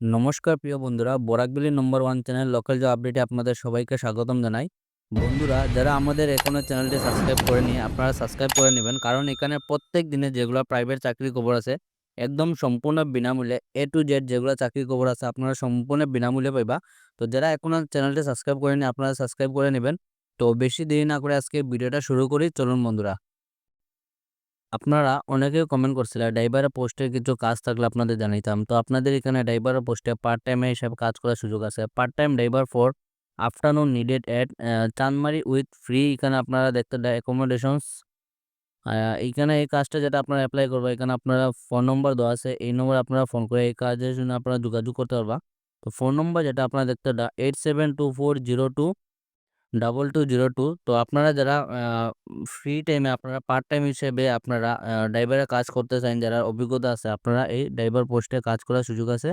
নমস্কার প্রিয় বন্ধুরা Barak Valley number one channel local job আপডেটে আপনাদের সবাইকে স্বাগতম জানাই। বন্ধুরা, যারা আমাদের এখনও চ্যানেলটি সাবস্ক্রাইব করেনি, আপনারা সাবস্ক্রাইব করে নেবেন। কারণ এখানে প্রত্যেক দিনে যেগুলো প্রাইভেট চাকরি খবর আছে, একদম সম্পূর্ণ বিনামূল্যে এ টু জেড যেগুলো চাকরি খবর আছে, আপনারা সম্পূর্ণ বিনামূল্যে পাইবা। তো যারা এখনও চ্যানেলটি সাবস্ক্রাইব করে করেনি, আপনারা সাবস্ক্রাইব করে নেবেন। তো বেশি দেরি না করে আজকে ভিডিওটা শুরু করি। চলুন বন্ধুরা। আপনারা অনেকেই কমেন্ট করছিলেন ড্রাইভারের পোস্টে কিছু কাজ থাকলে আপনাদের জানাইতাম। তো আপনাদের এখানে ড্রাইভারের পোস্টে পার্ট টাইমে হিসাবে কাজ করার সুযোগ আছে। Part time driver for afternoon needed at Chanmari with free এখানে আপনারা দেখতে অ্যাকোমোডেশনস এইখানে এই কাজটা যেটা আপনারা অ্যাপ্লাই করব, এখানে আপনারা ফোন নম্বর দেওয়া আছে। এই নম্বর আপনারা ফোন করে এই কাজের জন্য আপনারা যোগাযোগ করতে পারবা। তো ফোন নম্বর যেটা আপনারা দেখতে eight seven two four zero two double two zero two তো আপনারা যারা ফ্রি টাইমে আপনারা পার্ট টাইম হিসেবে আপনারা ড্রাইভারের কাজ করতে চান যারা অভিজ্ঞতা আছে, আপনারা এই ড্রাইভার পোস্টে কাজ করার সুযোগ আছে।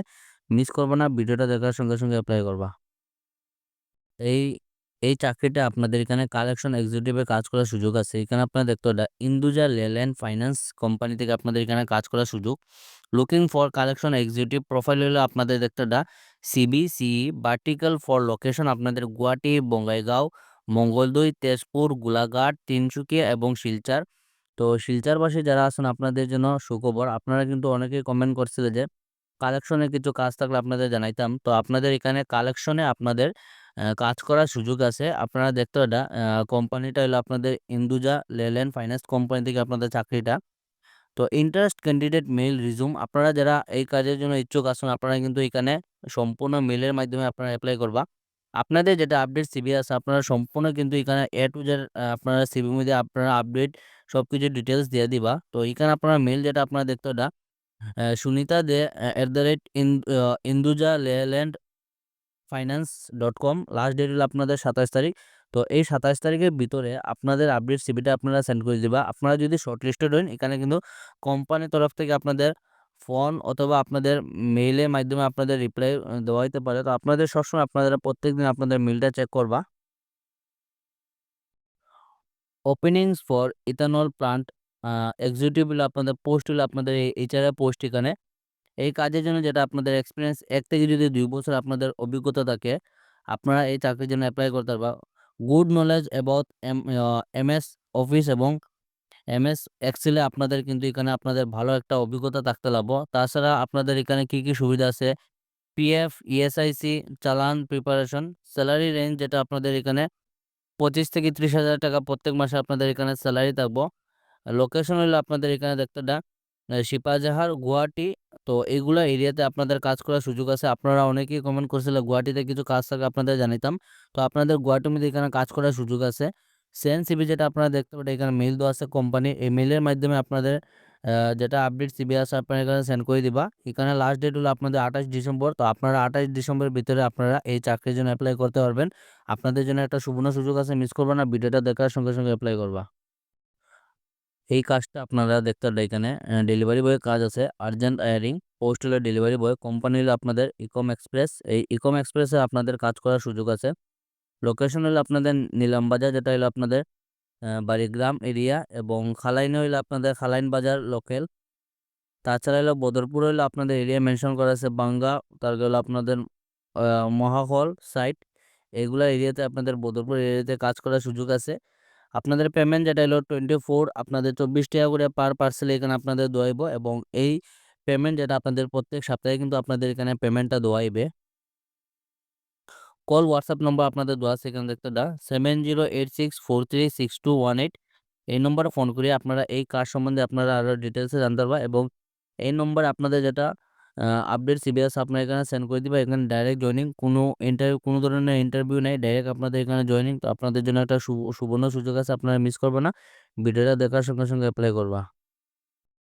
মিস করবে না, ভিডিওটা দেখার সঙ্গে সঙ্গে অ্যাপ্লাই করবা। এই এই চাকরিটা আপনাদের এখানে কালেকশন এক্সিকিউটিভে কাজ করার সুযোগ আছে। এখানে আপনারা দেখতে পারেন ইন্দুজা লেল্যান্ড ফাইন্যান্স কোম্পানি থেকে আপনাদের এখানে কাজ করার সুযোগ। Looking for collection executive profile হলো আপনাদের দেখতে দা CB CE vertical for location আপনাদের গুয়াহাটি, বঙ্গাইগাঁও, মঙ্গলদৈ, তেজপুর, গোলাঘাট তিনসুকিয়া এবং শিলচর। তো শিলচরবাসী যারা আছেন আপনাদের জন্য সুখবর, আপনারা কিন্তু অনেকেই কমেন্ট করছিলেন যে কালেকশনে কিছু কাজ থাকলে আপনাদের জানাইতাম। তো আপনাদের এখানে কালেকশনে আপনাদের কাজ করার সুযোগ আছে। আপনারা দেখতে এটা কোম্পানিটা হলো আপনাদের ইন্দুজা লেল্যান্ড ফাইন্যান্স কোম্পানি থেকে আপনাদের চাকরিটা। তো ইন্টারেস্ট ক্যান্ডিডেট মেল রিজুম আপনারা যারা এই কাজের জন্য ইচ্ছুক আসুন আপনারা কিন্তু এখানে সম্পূর্ণ মেলের মাধ্যমে আপনারা অ্যাপ্লাই করবা। আপনাদের যেটা আপডেট সিবি আছে, আপনারা সম্পূর্ণ কিন্তু এখানে এ টু জেড আপনারা সিবির মধ্যে আপনারা আপডেট সব কিছু ডিটেলস দিয়ে দিবা। তো এখানে আপনারা মেল যেটা আপনারা দেখতে ওটা Sunita De at the rate in Hinduja Leyland finance dot com last date হলো আপনাদের সাতাশ তারিখ। তো এই সাতাশ তারিখের ভিতরে আপনাদের আপডেট সিবিটা আপনারা সেন্ড করে দিবা। আপনারা যদি শর্ট লিস্টেড হন, এখানে কিন্তু কোম্পানির তরফ থেকে আপনাদের ফোন অথবা আপনাদের মেইলের মাধ্যমে আপনাদের রিপ্লাই দেওয়া হতে পারে। তো আপনাদের সবসময় আপনারা প্রত্যেক দিন আপনাদের মেলটা চেক করবা। Openings for ethanol plant executive হলো আপনাদের পোস্ট হলো আপনাদের এই এইচআর পোস্ট এখানে। এই কাজের জন্য যেটা আপনাদের এক্সপিরিয়েন্স এক থেকে যদি দুই বছর আপনাদের অভিজ্ঞতা থাকে, আপনারা এই চাকরির জন্য অ্যাপ্লাই করতে পারবা। Good knowledge about M S office এবং এম এস এক্সেলে আপনাদের কিন্তু এখানে আপনাদের ভালো একটা অভিজ্ঞতা থাকতে লাগবো। তাছাড়া আপনাদের এখানে কি কি সুবিধা আছে? পিএফ, ইএসআইসি, চালান প্রিপারেশন স্যালারি রেঞ্জ যেটা আপনাদের এখানে পঁচিশ থেকে ত্রিশ হাজার টাকা প্রত্যেক মাসে আপনাদের এখানে স্যালারি থাকব। লোকেশন হলো আপনাদের এখানে দেখতে শিপাজাহার গুয়াহাটি। তো এইগুলো এরিয়াতে আপনাদের কাজ করার সুযোগ আছে। আপনারা অনেকেই কমেন্ট করছিলেন গুয়াহাটিতে কিছু কাজ থাকে আপনাদের জানিতাম। তো আপনাদের গুয়াহাটির মধ্যে এখানে কাজ করার সুযোগ আছে। সেন সিবি যেটা আপনারা দেখতে পারেন, এখানে মেল দেওয়া আছে কোম্পানি এই মেলের মাধ্যমে আপনাদের যেটা আপডেট সিবি আছে আপনারা এখানে সেন্ড করে দিবা। এখানে লাস্ট ডেট হলো আপনাদের আঠাশ ডিসেম্বর। তো আপনারা আঠাশ ডিসেম্বরের ভিতরে আপনারা এই চাকরির জন্য অ্যাপ্লাই করতে পারবেন। আপনাদের জন্য একটা সুবর্ণ সুযোগ আছে মিস করবা না, ভিডিওটা দেখার সঙ্গে সঙ্গে অ্যাপ্লাই করবা। এই কাজটা আপনারা দেখতে পারেন এখানে ডেলিভারি বয়ের কাজ আছে আর্জেন্ট আয়ারিং পোস্ট হলো ডেলিভারি বয় কোম্পানি হলো আপনাদের ইকম এক্সপ্রেস এই ইকম এক্সপ্রেসে আপনাদের কাজ করার সুযোগ আছে। লোকেশন হলো আপনাদের নিলাম বাজার, যেটা হলো আপনাদের বাড়িগ্রাম এরিয়া এবং খালাইন হইল আপনাদের খালাইন বাজার লোকেল তাছাড়া হলো বদরপুর হইল আপনাদের এরিয়া মেনশন করা আছে, বাঙ্গা তারপর হলো আপনাদের মহাকল সাইট এগুলা এরিয়াতে আপনাদের বদরপুর এরিয়াতে কাজ করার সুযোগ আছে। আপনাদের পেমেন্ট যেটা হলো টোয়েন্টি ফোর আপনাদের চব্বিশ টাকা করে পার পার্সেল এখানে আপনাদের দোয়াইব এবং এই পেমেন্ট যেটা আপনাদের প্রত্যেক সপ্তাহে কিন্তু আপনাদের এখানে পেমেন্টটা দোয়াইবে। কল হোয়াটসঅ্যাপ নম্বর আপনাদের দেওয়া আছে এখানে দেখতে দা seven zero eight six four three six two one eight এই নম্বরে ফোন করে আপনারা এই কাজ সম্বন্ধে আপনারা আরও ডিটেলসে জানতে পারবা এবং এই নম্বরে আপনাদের যেটা আপডেট সিবিএস আপনার এখানে সেন্ড করে দিবা। এখানে ডাইরেক্ট জয়নিং কোনো ইন্টারভিউ কোনো ধরনের ইন্টারভিউ নেই। ডাইরেক্ট আপনাদের এখানে জয়নিং তো আপনাদের জন্য একটা সুবর্ণ সুযোগ আছে। আপনারা মিস করবেন না। ভিডিওটা দেখার সঙ্গে সঙ্গে অ্যাপ্লাই করবা।